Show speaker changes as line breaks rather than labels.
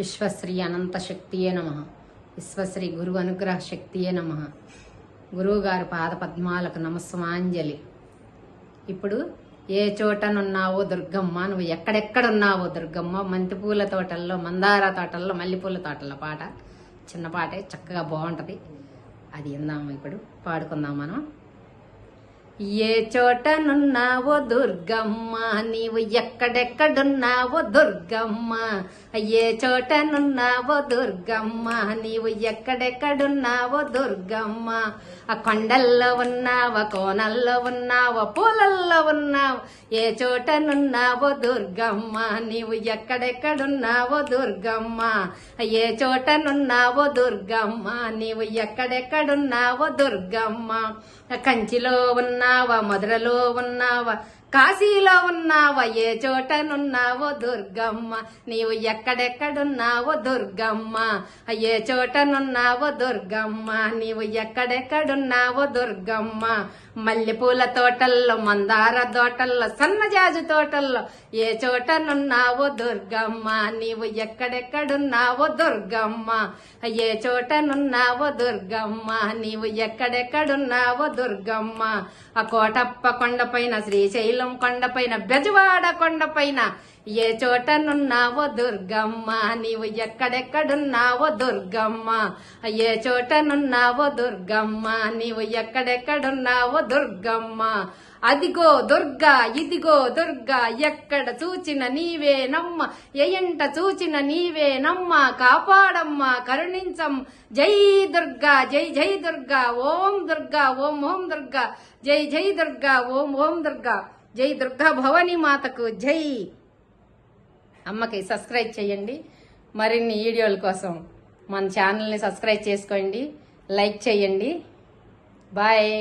విశ్వశ్రీ అనంత శక్తియే నమ. విశ్వశ్రీ గురు అనుగ్రహ శక్తియే నమ. గురువుగారి పాద పద్మాలకు ఇప్పుడు ఏ చోటనున్నావో దుర్గమ్మ నువ్వు ఎక్కడెక్కడున్నావో దుర్గమ్మ మంతిపూల తోటల్లో మందార తోటల్లో మల్లెపూల తోటల్లో పాట. చిన్న పాటే చక్కగా బాగుంటుంది. అది విందాము ఇప్పుడు పాడుకుందాం మనం. ఏ చోటనున్నావో దుర్గమ్మ నీవు ఎక్కడెక్కడున్నావో దుర్గమ్మ. ఏ చోటనున్నావో దుర్గమ్మ నీవు ఎక్కడెక్కడున్నావో దుర్గమ్మ. ఆ కొండల్లో ఉన్నావా కోనల్లో ఉన్నావా పూలల్లో ఉన్నావు? ఏ చోటనున్నావో దుర్గమ్మ నీవు ఎక్కడెక్కడున్నావో దుర్గమ్మ. ఏ చోటనున్నావో దుర్గమ్మ నీవు ఎక్కడెక్కడున్నావో దుర్గమ్మ. కంచిలో ఉన్నావా? మధురలో ఉన్నావా? కాశీలో ఉన్నావో? ఏ చోటనున్నావో దుర్గమ్మ. నీవు ఎక్కడెక్కడున్నావో దుర్గమ్మ. ఏ చోటనున్నావో దుర్గమ్మ. నీవు ఎక్కడెక్కడున్నావో దుర్గమ్మ. మల్లెపూల తోటల్లో మందార తోటల్లో సన్నజాజు తోటల్లో ఏ చోటనున్నావో దుర్గమ్మ. నీవు ఎక్కడెక్కడున్నావో దుర్గమ్మ. ఏ చోటనున్నావో దుర్గమ్మ. నీవు ఎక్కడెక్కడున్నావో దుర్గమ్మ. ఆ కోటప్ప కొండపైన శ్రీశైలం కొండపైన బెజవాడ కొండపైన ఏ చోటనున్నావో దుర్గమ్మ నీవు ఎక్కడెక్కడున్నావో దుర్గమ్మ. ఏ చోటనున్నావో దుర్గమ్మ నీవు ఎక్కడెక్కడున్నావో దుర్గమ్మ. అదిగో దుర్గా ఇదిగో దుర్గా ఎక్కడ చూచిన నీవే నమ్మ ఎయంట చూచిన నీవే నమ్మ కాపాడమ్మ కరుణించం. జై దుర్గా జై జై దుర్గా ఓం దుర్గా ఓం ఓం దుర్గా. జై జై దుర్గా ఓం ఓం దుర్గా. జై దుర్గా భవని మాతకు జై. అమ్మకి సబ్స్క్రైబ్ చేయండి. మరిన్ని వీడియోల కోసం మన ఛానల్ని సబ్స్క్రైబ్ చేసుకోండి. లైక్ చేయండి. బాయ్.